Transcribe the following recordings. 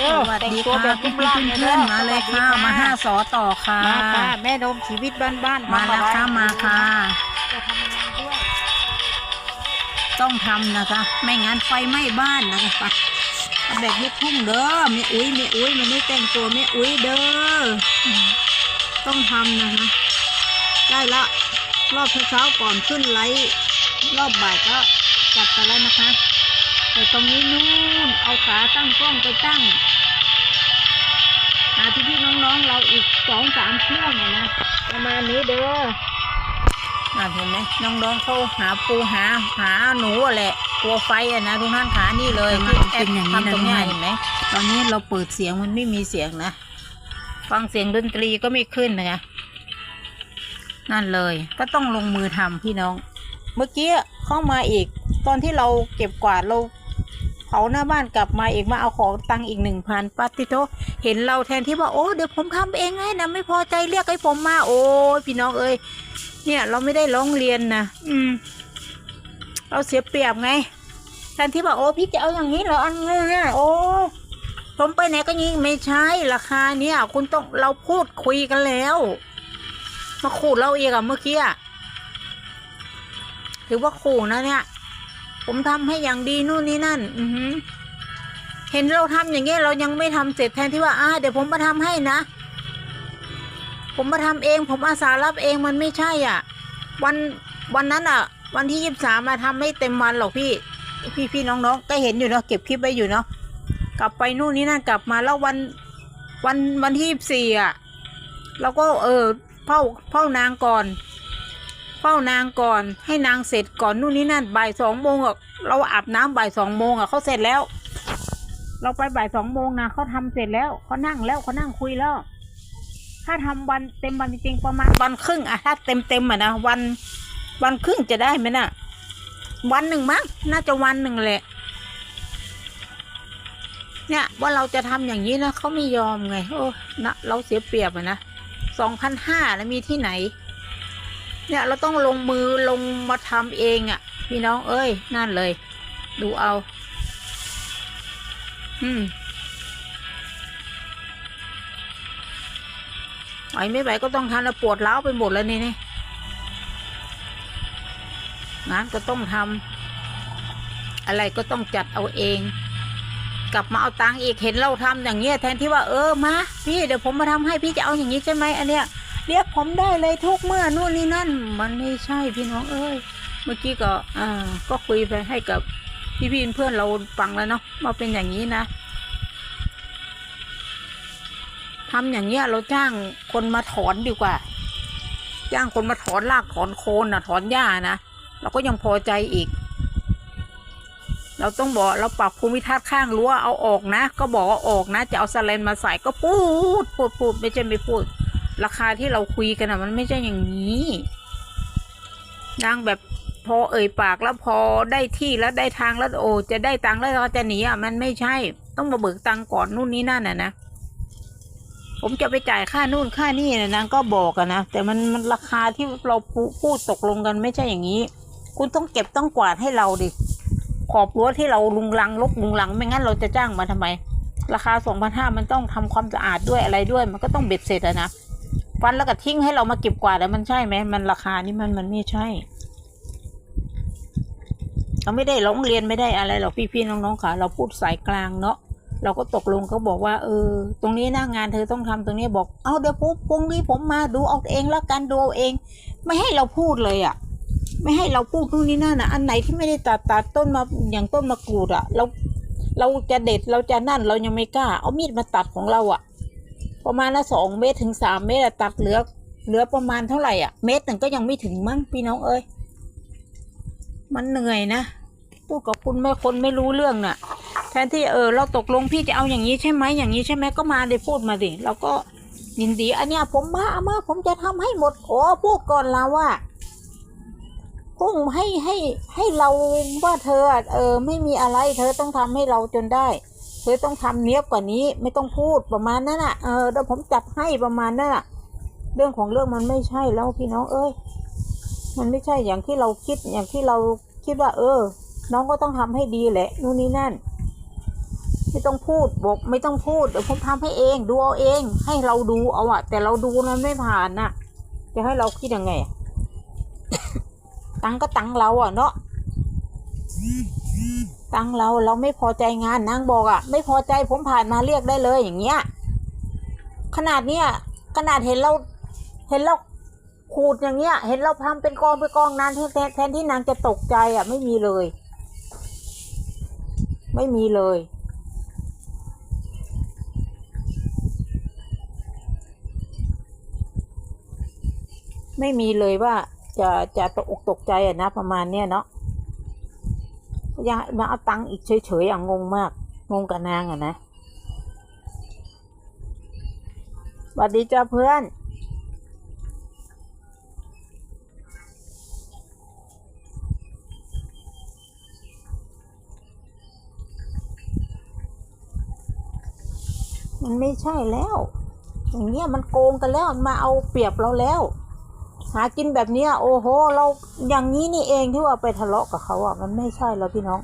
เด้อสวัสดีแต่งตัวค่ะแบบพี่รูปร่างเพื่อนๆมาเลยสวัสดีค่ะมาห้าสอต่อค่ะ มาค่ะ แม่ดมชีวิตบ้านๆมาแล้วค่ะมาค่ะ จะทำงานด้วยต้องทำนะคะ ไม่งั้นไฟไหม้บ้านนะคะไปเอาแบบลูกทุ่งเด้อแม่อุ้ยแม่อุ้ยมันไม่แต่งตัวแม่อุ้ยเด้ออืมต้องทำนะคะ ได้ละ รอบเช้าๆก่อนขึ้นไลฟ์รอบบ่ายก็จัดไปแล้วนะคะ แต่ตรงนี้นู่นเอาขาตั้งกล้องไปตั้ง หาพี่ๆน้องๆเราอีกสองสามเครื่องอะนะประมาณนี้เด้อน่าเห็นไหมน้องๆเขาหาปูหาหาหนูอะแหละกลัวไฟอะนะทุกท่านขานี่เลยมันเป็นอย่างนี้นะทำตรงเนี้ยทุกท่านเห็นไหมตอนนี้เราเปิดเสียงมันไม่มีเสียงนะ ฟังเสียงดนตรีก็ไม่ขึ้นนะคะนั่นเลยก็ต้องลงมือทำพี่น้อง เมื่อกี้เข้ามาอีก ตอนที่เราเก็บกวาดเรา เผาหน้าบ้านกลับมาเอีกมาเอาของตังอีกหนึ่งพันปาติโตเห็นเราแทนที่ว่าโอ้เดี๋ยวผมทำเองให้นะไม่พอใจเรียกให้ผมมา โอ้ยพี่น้องเอ้ยเนี่ยเราไม่ได้ร้องเรียนนะอืม เราเสียเปรียบไงแทนที่ว่าโอ้พี่จะเอาอย่างนี้เหรออันนี้เนี่ยโอ้ผมไปไหนก็ยิงไม่ใช่ราคาเนี่ย คุณต้องเราพูดคุยกันแล้ว มาขู่เราเองอะเมื่อกี้ถือว่าขู่นะเนี่ย ผมทำให้อย่างดีนู่นนี่นั่น อือหือเห็นเราทำอย่างเงี้ยเรายังไม่ทำเสร็จแทนที่ว่าอ่าเดี๋ยวผมมาทำให้นะ ผมมาทำเอง ผมอาสารับเองมันไม่ใช่อะ วันวันนั้นอะ วันที่ยี่สิบสามมาทำไม่เต็มวันหรอกพี่ พี่พี่น้องๆก็เห็นอยู่เนาะเก็บคลิปไว้อยู่เนาะกลับไปนู่นนี่นั่นกลับมาแล้ววันวันวันที่ยี่สิบสี่อะเราก็เออเฝ้าเฝ้านางก่อน เฝ้านางก่อน ให้นางเสร็จก่อนนู่นนี่นั่นบ่ายสองโมงอะเราอาบน้ำบ่ายสองโมงอะเขาเสร็จแล้ว เราไปบ่ายสองโมงนะเขาทำเสร็จแล้วเขานั่งแล้วเขานั่งคุยแล้ว ถ้าทำวันเต็มวันจริงๆประมาณวันครึ่งอะถ้าเต็มเต็มอะนะวันวันครึ่งจะได้ไหมน่ะ วันหนึ่งมั้งน่าจะวันหนึ่งแหละ เนี่ยว่าเราจะทำอย่างนี้นะเขาไม่ยอมไงโอ้นะเราเสียเปรียบอะนะสองพันห้าแล้วมีที่ไหน เนี่ยเราต้องลงมือลงมาทำเองอะ่ะ พี่น้องเอ้ย นั่นเลย ดูเอา อืมไหวไม่ไหวก็ต้องทำแล้วปวดร้าวไปหมดแล้วนี่นี่งานก็ต้องทำอะไรก็ต้องจัดเอาเอง กลับมาเอาตังค์อีกเห็นเราทำอย่างเงี้ยแทนที่ว่าเออมาพี่เดี๋ยวผมมาทำให้พี่จะเอาอย่างนี้ใช่ไหมอันเนี้ย เรียกผมได้เลยทุกเมื่อนู่นนี่นั่น มันไม่ใช่พี่น้องเอ้ยเมื่อกี้ก็อ่าก็คุยไปให้กับพี่พี่เพื่อนเราฟังแล้วเนาะว่าเป็นอย่างนี้นะทำอย่างเงี้ยเราจ้างคนมาถอนดีกว่า จ้างคนมาถอนรากถอนโคนนะถอนหญ้านะเราก็ยังพอใจอีก เราต้องบอกเราปรับภูมิทัศน์ข้างรั้วเอาออกนะ ก็บอกว่าออกนะ จะเอาสแลนมาใส่ก็พูดพูดพูดไม่ใช่ไม่พูด ราคาที่เราคุยกันอะมันไม่ใช่อย่างนี้นางแบบพอเอ่ยปากแล้วพอได้ที่แล้วได้ทางแล้วโอ้จะได้ตังค์แล้วเราจะหนีอะมันไม่ใช่ ต้องมาเบิกตังค์ก่อนนู่นนี่นั่นน่ะนะผมจะไปจ่ายค่านู่นค่านี่นะนางก็บอกอะนะแต่มันมันราคาที่เราพูดตกลงกันไม่ใช่อย่างนี้ คุณต้องเก็บต้องกวาดให้เราดิขอบรั้วที่เราลุงลังลกลุงลังไม่งั้นเราจะจ้างมาทำไม ราคาสองพันห้ามันต้องทำความสะอาดด้วยอะไรด้วย มันก็ต้องเบ็ดเสร็จอะนะ ฟันแล้วก็ทิ้งให้เรามาเก็บกวาดแล้วมันใช่ไหมมันราคานี่มันมันไม่ใช่ เราไม่ได้ร้องเรียนไม่ได้อะไรหรอกพี่ๆน้องๆค่ะเราพูดสายกลางเนาะเราก็ตกลงเขาบอกว่าเออ ตรงนี้หน้างานเธอต้องทำตรงนี้บอกเอาเดี๋ยวปุ๊บพรุ่งนี้ผมมาดูเอาเองแล้วกันดูเอาเอง ไม่ให้เราพูดเลยอะ่ะ ไม่ให้เราพูดนู่นนี่นั่นนะอันไหนที่ไม่ได้ตัดตัดต้นมาอย่างต้นมะกรูดอะ่ะ เราเราจะเด็ดเราจะนั่นเรายังไม่กล้า เอามีดมาตัดของเราอะ่ะ ประมาณละสองเมตรถึงสามเมตรอะตัดเหลือเหลือประมาณเท่าไหร่อะ เมตรหนึ่งก็ยังไม่ถึงมั้งพี่น้องเอ้ยมันเหนื่อยนะพูดกับคุณแม่คนไม่รู้เรื่องน่ะ แทนที่เออเราตกลงพี่จะเอาอย่างนี้ใช่ไหมอย่างนี้ใช่ไหมก็มาได้พูดมาดิเราก็ยินดี อันเนี้ยผมมาเอามาผมจะทำให้หมดโอ้พูดก่อนเราว่าพุ่งให้ให้ให้เราว่าเธอเออไม่มีอะไรเธอต้องทำให้เราจนได้ เธอต้องทำเนี้ยบกว่านี้ ไม่ต้องพูดประมาณนั้นอะเออเดี๋ยวผมจัดให้ประมาณนั้นอะ เรื่องของเรื่องมันไม่ใช่แล้วพี่น้องเอ้ย มันไม่ใช่อย่างที่เราคิดอย่างที่เราคิดว่า เออ น้องก็ต้องทำให้ดีแหละนู่นนี่นั่น ไม่ต้องพูดบอกไม่ต้องพูดเดี๋ยวผมทำให้เอง ดูเอาเอง ให้เราดูเอาอะแต่เราดูนั้นไม่ผ่านน่ะ จะให้เราคิดยังไง ตังก็ตังเราอะเนาะ ตังเราเราไม่พอใจงานนางบอกอะไม่พอใจผมผ่านมาเรียกได้เลยอย่างเงี้ย ขนาดเนี้ยขนาดเห็นเราเห็นเราขูดอย่างเงี้ย เห็นเราทำเป็นกองเป็นกองนานแทนแทนที่นางจะตกใจอะไม่มีเลย ไม่มีเลยไม่มีเลยว่าจะจะตกอกตกใจอะนะประมาณเนี้ยเนาะ ยังมาเอาตังค์อีกเฉยๆอะงงมาก งงกับนางอะนะสวัสดีจ้าเพื่อนมันไม่ใช่แล้ว อย่างเงี้ยมันโกงกันแล้วมันมาเอาเปรียบเราแล้ว หากินแบบเนี้ยโอ้โห เราอย่างนี้นี่เองที่ว่าไปทะเลาะกับเขาอะมันไม่ใช่แล้วพี่น้อง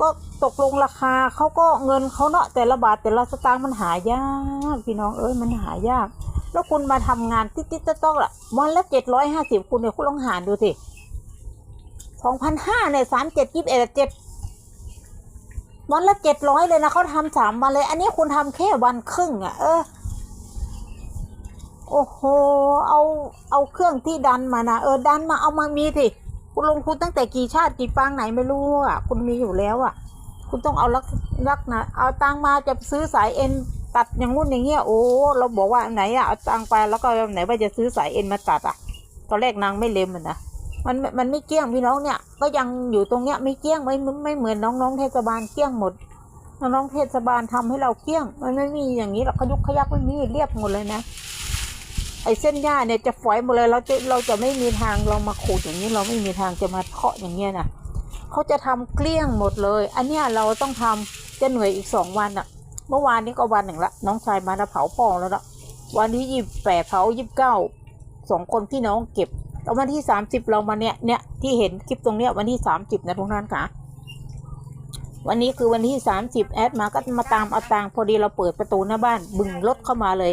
ก็ตกลงราคาเขาก็เงินเขาเนาะแต่ละบาทแต่ละสตางค์มันหายากพี่น้องเอ้ยมันหายาก แล้วคุณมาทำงานติ๊ดๆต้องๆละวันละเจ็ดร้อยห้าสิบคุณเนี่ยคุณลองหารดูสิสองพันห้าเนี่ยสามเจ็ดยี่สิบเอ็ดเจ็ดวันละเจ็ดร้อยเลยนะเขาทำสามวันเลย อันนี้คุณทำแค่วันครึ่งอะเออ โอ้โห เอาเอาเครื่องที่ดันมานะเออดันมาเอามามีสิคุณลงทุนตั้งแต่กี่ชาติกี่ปางไหนไม่รู้อะ คุณมีอยู่แล้วอะ คุณต้องเอาลักลักนะเอาตังมาจะซื้อสายเอ็นตัดอย่างงู้นอย่างเงี้ยโอ้เราบอกว่าไหนอะเอาตังไปแล้วก็ไหนว่าจะซื้อสายเอ็นมาตัดอะ ตอนแรกนางไม่เล็มอะนะมันมันไม่เกี้ยงพี่น้องเนี่ย ก็ยังอยู่ตรงเนี้ยไม่เกี้ยงไม่ไม่เหมือนน้องๆเทศบาลเกี้ยงหมดน้องๆเทศบาลทำให้เราเกี้ยง มันไม่มีอย่างนี้หรอกขยุกขยักไม่มีเรียบหมดเลยนะ อ้เส้นหญ้าเนี่ยจะฝอยหมดเลยเราจะเราจะไม่มีทางเรามาขูดอย่างนี้เราไม่มีทางจะมาเคาะอย่างเงี้ยนะเขาจะทำเกลี้ยงหมดเลย อันเนี้ยเราต้องทำจะเหนื่อยอีกสองวันอะเมื่อวานนี้ก็วันหนึ่งละ น้องชายมาแล้วเผาปองแล้วละวันที่ยี่แปดเผายี่สิบเก้าสองคนพี่น้องเก็บแล้ววันที่สามสิบเรามาเนี่ยเนี่ยที่เห็นคลิปตรงเนี้ยวันที่สามสิบนะทุกท่านค่ะวันนี้คือวันที่สามสิบแอดมาก็มาตามเอาตังพอดีเราเปิดประตูหน้าบ้านบึงรถเข้ามาเลย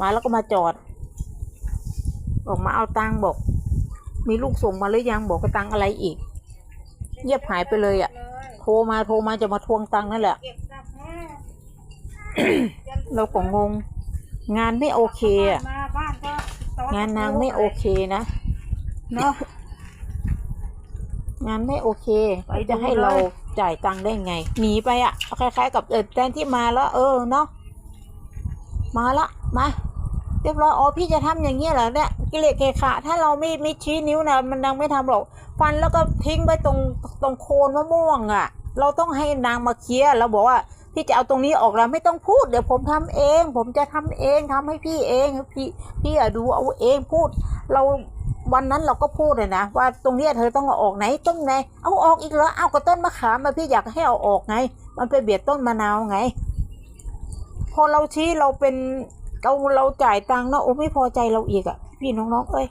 มาแล้วก็มาจอด ออกมาเอาตังบอก มีลูกส่งมาหรือยังบอกกระตังอะไรอีก เงียบหายไปเลยอะ่ะ โทรมาโทรมาจะมาทวงตังนั่นแหละ เราก็งง งานไม่โอเคอะ่ะ งานนางไม่โอเคนะเนาะงานไม่โอเคไปจะให้เราจ่ายตังค์ได้ไง หนีไปอะ่ะ คล้าย ๆ กับเออแทนที่มาแล้ว เออเนาะ มาละ มา เรียบร้อยอ๋อพี่จะทำอย่างเงี้ยเหรอเนี่ยกิเลสเกขะถ้าเราไม่ไม่ชี้นิ้วนะมันนางไม่ทำหรอกฟันแล้วก็ทิ้งไปตรงตรงโคนมะม่วงอะ่ะ เราต้องให้นางมาเคลียร์เราบอกว่าพี่จะเอาตรงนี้ออกแล้วไม่ต้องพูดเดี๋ยวผมทำเอง ผมจะทำเองทำให้พี่เองพี่พี่อะดูเอาเองพูด เราวันนั้นเราก็พูดเลยนะว่าตรงนี้เธอต้องเอาออกไหนต้นไหนเอาออกอีกเหรอเอากับต้นมะขามมาพี่อยากให้เอาออกไง มันไปเบียดต้นมะนาวไง พอเราชี้เราเป็น เราเราจ่ายตังค์เนาะโอ้ไม่พอใจเราอีกอะพี่น้องๆเอ้ย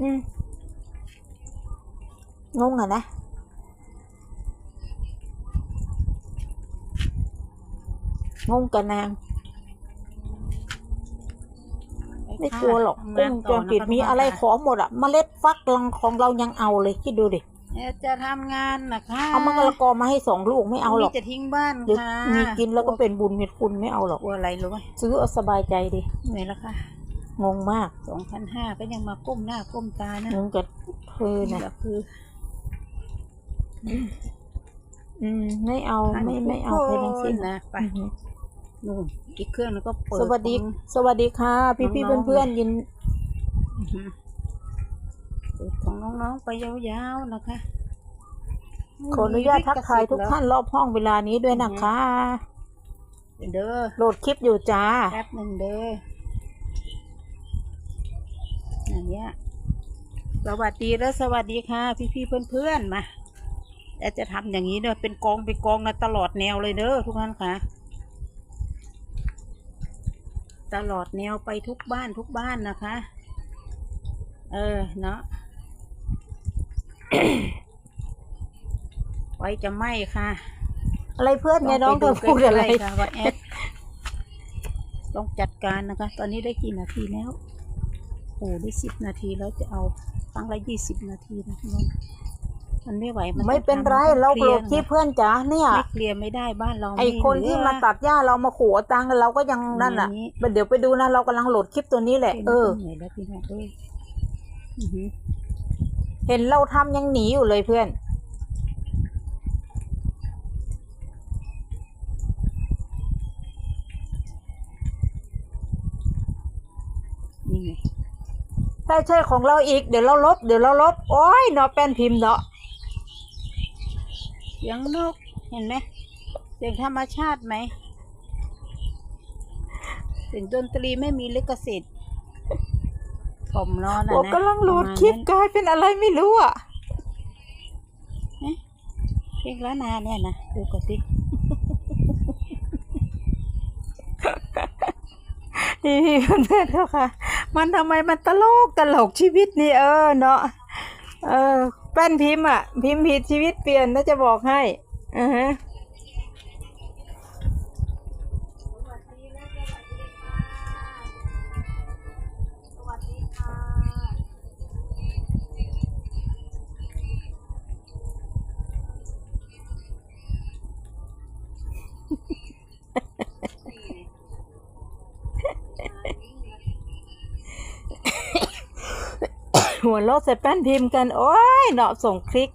อืมงงอะนะงงกับนาง ไม่กลัวหรอกกล้องวงจรปิดมีอะไรขอหมดอะเมล็ดฟักลังของเรายังเอาเลยคิดดูดิ เอ่อจะทำงานนะคะเอามะกระกอมาให้สองลูกไม่เอาหรอกนี่จะทิ้งบ้านเดี๋ยวค่ะมีกินแล้วก็เป็นบุญเป็นคุณไม่เอาหรอกกลัวอะไรรู้ไหมซื้อเอาสบายใจดิเหนื่อยแล้วค่ะงงมากสองพันห้าก็ยังมาก้มหน้าก้มตานะงงกับเธอนี่นะก็คืออืมไม่เอาไม่ไม่เอาใครทั้งสิ้นนะไปอือหือนู่นอีกเครื่องนึงก็เปิดสวัสดีของสวัสดีค่ะ พี่พี่น้องๆเพื่อนๆยิน อื้อหือเปิดของน้องๆไปยาวๆนะคะ ขออนุญาตทักทายทุกท่านรอบห้องเวลานี้ด้วยนะคะเด้อโหลดคลิปอยู่จ้าแป๊บหนึ่งเด้ออย่างเงี้ยสวัสดีแล้วสวัสดีค่ะ พี่ๆเพื่อนๆมาแต่จะทำอย่างนี้เด้อเป็นกองเป็นกองนะตลอดแนวเลยเด้อทุกท่านค่ะ ตลอดแนวไปทุกบ้านทุกบ้านนะคะ เออเนาะ จะไหม้ค่ะอะไรเพื่อนไงน้องเธอพูดอะไรใกล้ๆค่ะว่าแอดต้องจัดการนะคะ ตอนนี้ได้กี่นาทีแล้วโอ้ได้สิบนาทีแล้วจะเอาครั้งละยี่สิบนาทีนะพี่น้องมันไม่ไหวมันไม่เป็นไรต้องทำเราคโกรลียธที่เพื่อนจ๋าเนี่ยไม่เคลียร์ไม่ได้บ้านเราไอคนที่มาตัดหญ้าเรามาขู่เอาตังค์เราก็ยังนั่นอะนี้เดี๋ยวไปดูนะเรากำลังโหลดคลิปตัวนี้แหละเออ เหนื่อยแล้วพี่น้องเอ้ยอื้อหือเห็นเราทำยังหนีอยู่เลยเพื่อน นี่ไงถ้าใช่ของเราอีกเดี๋ยวเราลบเดี๋ยวเราลบ โอ้ยเนาะแป้นพิมพ์เนาะเสียงนกเห็นไหมเสียงธรรมชาติไหมเสียงดนตรีไม่มีลิขสิทธิ์ ผมนอนอะผมนะกำลังโหลดคลิปประมาณนั้นกลายเป็นอะไรไม่รู้อะเพลงล้านนาเนี่ยนะดูก่อนสินี่เพื่อนๆเจ้าค่ะ มันทำไมมันตลกตลกชีวิตนี่เออเนาะเออแป้นพิมพ์อะ พิมพ์ผิดชีวิตเปลี่ยนน่าจะบอกให้อือฮะ หัวเราะใส่แป้นพิมพ์กัน โอ้ยเนาะส่งคลิก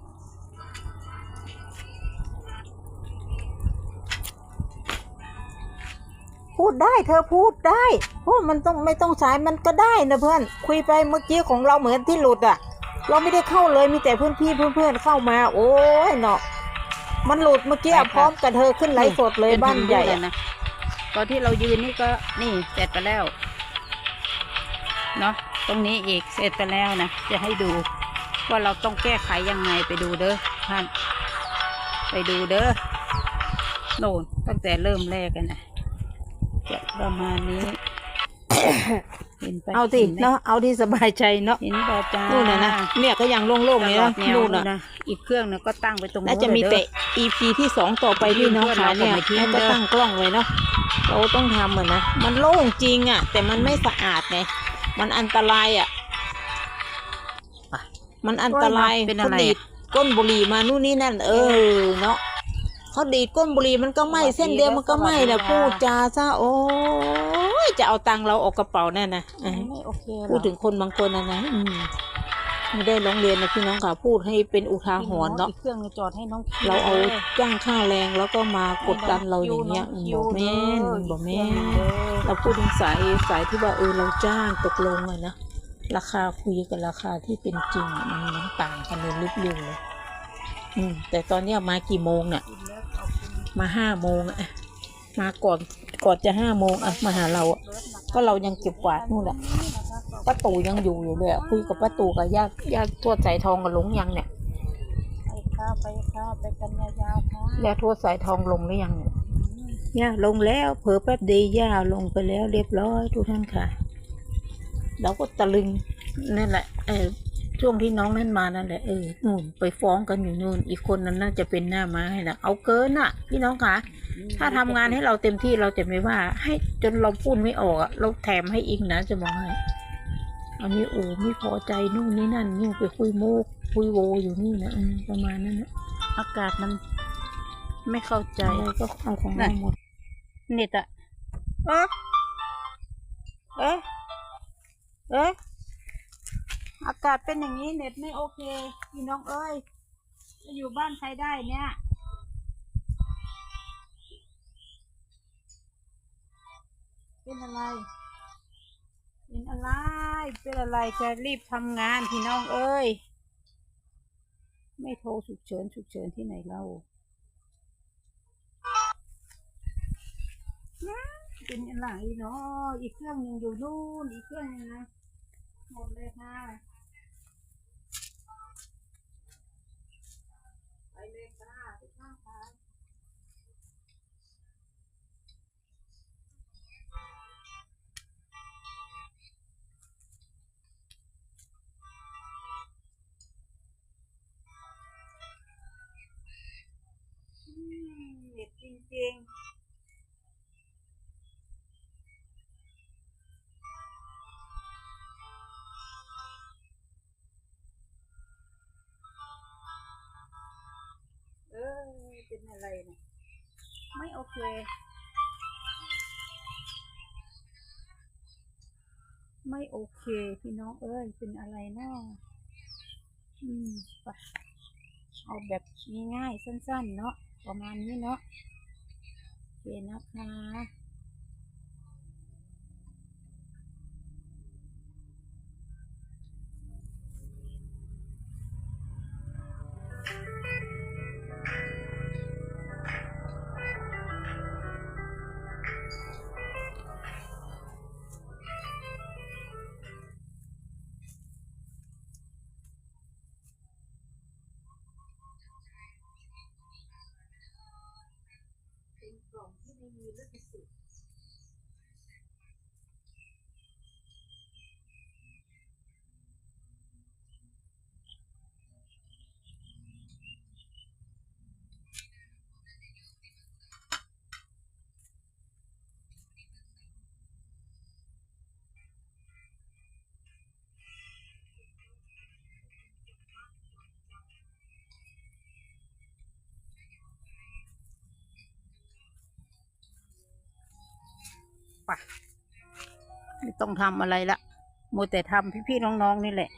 พูดได้เธอพูดได้พูดมันต้องไม่ต้องสายมันก็ได้นะเพื่อน คุยไปเมื่อกี้ของเราเหมือนที่หลุดอะเราไม่ได้เข้าเลยมีแต่เพื่อนพี่เพื่อนๆเข้ามา โอ้ยเนาะมันหลุดเมื่อกี้อะพร้อมกับเธอขึ้นไลฟ์สดเลยบ้านใหญ่เป็อะนนะตอนที่เรายืนนี่ก็นี่เสร็จไปแล้ว เนาะ ตรงนี้อีกเสร็จไปแล้วนะ จะให้ดูว่าเราต้องแก้ไขยังไงไปดูเด้อท่านไปดูเด้อโน่นตั้งแต่เริ่มแรกกันนะจะประมาณนี้เห็นไปเอาสิห็นไหมเนาะเอาที่สบายใจเนาะเห็นบอจ้านู่นน่ะนะเนี่ยก็ยังโล่งๆตนี่ลอนะดแนวนู่นเลยน่ะนะอีกเครื่องนึงก็ตั้งไปตรงน่าจะมีเลยแต่ด้อ EP ที่สองต่อไปพี่น้องขาเนี่ยไม่ทิ้งให้ก็เด้อตั้งกล้องไว้เนาะเราต้องทำเหมือนนะมันโล่งจริงอะ แต่มันไม่สะอาดไง มันอันตรายอะ มันอันตรายเป็นเขาอะไรดีดอะก้นบุหรี่มานู่นนี่นั่น เออเนาะเขาดีดก้นบุหรี่มันก็ไหม้สวัสดีเส้นเดียวมันก็ไหม้สวันะสดีพูดค่ะจาซะโอ้ยจะเอาตังค์เราออกกระเป๋าแน่นะเออไม่โอเคหรอพูดถึงคนบางคนนะนะอืม ไม่ได้ร้องเรียนนะพี่น้องค่ะพูดให้เป็นอุทาหรณ์เนาะอีกเครื่องนึงจอดให้น้องเราเอาลยจ้างค่าแรงแล้วก็มากดดันเราอย่างเงี้ยน้บอกแม่นคิวบอกแม่นเด้อเราพูดถึงสายสายที่ว่าเออเราจ้างตกลงอะนะราคาคุยกับราคาที่เป็นจริงอะมันมันต่างกันเลยลึกเร็วเลยอืมแต่ตอนเนี้ยมากี่โมงเนี่ยกินแล้วขอบคุณมาห้าโมงอะมาก่อนก่อนจะห้าโมงอะมาหาเราอะเบิร์ดนะคะก็เรายังเก็บกวาดนู่นแหละนี่นะคะขอบ ป้าตู่ยังอยู่อยู่เลยอะคุยกับป้าตู่กับญาติญาติทวดสายทองกับหลงยังเนี่ยไปค่ะไปค่ะไปกันยาวๆค่ะญาติทวดสายทองลงหรือยังเนี่ยอืมย่าลงแล้วเผลอแป๊บเดียวย่าลงไปแล้วเรียบร้อยทุกท่านค่ะเราก็ตะลึงนั่นแหละเออช่วงที่น้องนั่นมานั่นแหละเออนู่นไปฟ้องกันอยู่นู่น อีกคนนั้นน่าจะเป็นหน้าม้าให้นะเอาเกินอะ พี่น้องค่ะถ้าทำงานให้เราเต็มที่เราจะไม่ว่า ให้จนเราพูดไม่ออกอะเราแถมให้อีกนะจะบอกให้ อันนี้โอ้ไม่พอใจนู่นนี่นั่นนู่นไปคุยโมกคุยโวอยู่นี่นะอืมประมาณนั้นนะอากาศมันไม่เข้าใจเราก็เอาของเราหมดเน็ตอะเอ๊ะเอ๊ะเอ๊ะอากาศเป็นอย่างนี้เน็ตไม่โอเคพี่น้องเอ้ยจะอยู่บ้านใครได้เนี่ยเป็นอะไร เป็นอะไร เป็นอะไรจะรีบทำงานพี่น้องเอ้ย ไม่โทรฉุกเฉินฉุกเฉินที่ไหนเล่าเป็นอะไรเนาะอีกเครื่องหนึ่งอยู่นู่น อีกเครื่องหนึงนะ หมดเลยค่ะ เป็นอะไรเนี่ยไม่โอเค ไม่โอเค พี่น้องเอ้ยเป็นอะไรเนาะอืมปะเอาแบบง่ายๆสั้น ๆ เนาะประมาณนี้เนาะโอเคนะคะ ปะไม่ต้องทำอะไรละมัวแต่ทำพี่ๆน้องๆนี่แหละ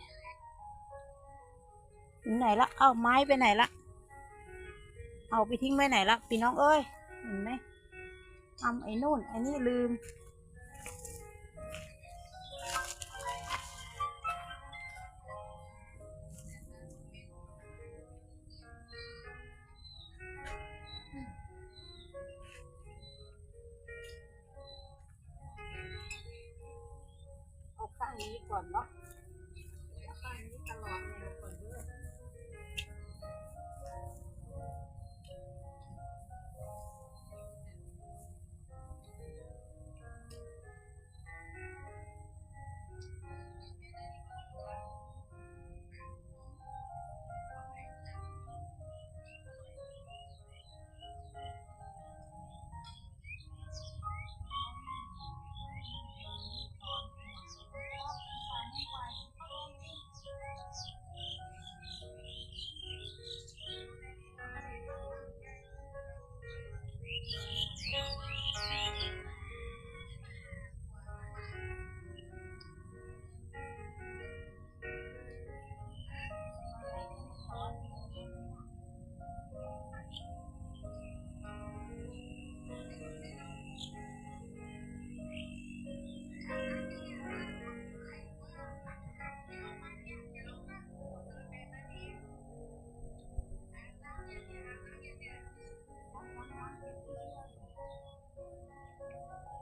ถึงไหนละ เอาไม้ไปไหนละ เอาไปทิ้งไว้ไหนละพี่น้องเอ้ย เห็นไหมทำไอ้นู่นไอ้นี่ลืม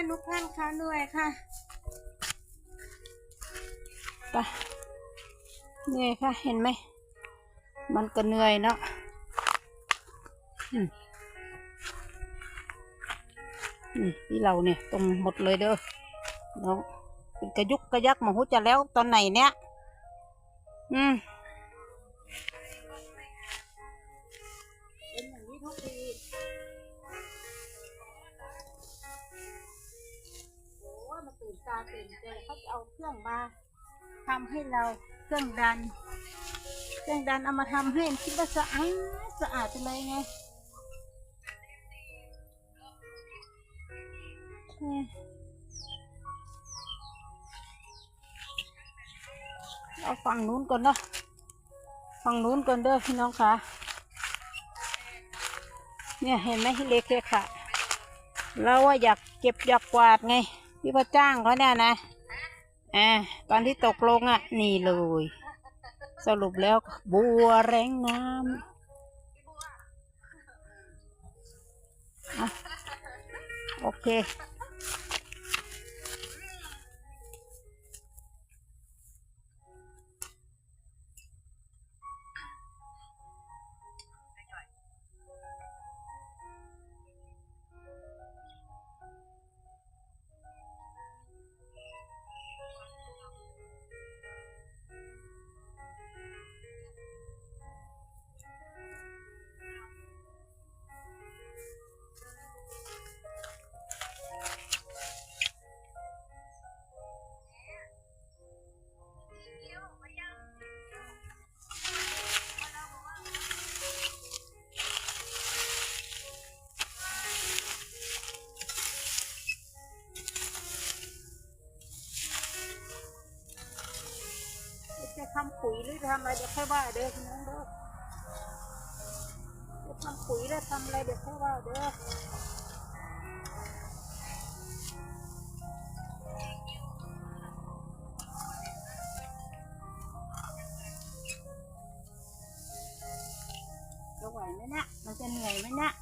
ค่ะนุกท่านค่ะเหนื่อยค่ะไปเหนื่อยค่ะ เห็นไหม มันก็เหนื่อยเนาะอืมนี่เราเนี่ยตรงหมดเลยเด้อน้องเป็นกระยุกกระยักหมาหูจะแล้วตอนไหนเนี่ย อืม ตื่นตาตื่นเขาจะเอาเครื่องมาทำให้เราเครื่องดัน เครื่องดันเอามาทำให้คิดว่าสะอาดสะอาดไปเลยไงเอาฝั่งนู้นก่อนเนาะฝั่งนู้นก่อนเด้อพี่น้องค่ะเนี่ยเห็นไหมเล็กเลยค่ะ เราว่าอยากเก็บอยากกวาดไง พี่พระจ้างเขาเนี่ยนะอ่าตอนที่ตกลงอะ นี่เลย สรุปแล้วบัวแรงน้ำโอเค จทำอะไรเดี๋ยวค่อยว่าเด้อพี่น้องเด้อจะทำปุ๋ยแล้วทำอะไรเดี๋ยวค่อยว่าเด้อจะไหวไหมเนี่ยมันจะเหนื่อยไหมเนี่ย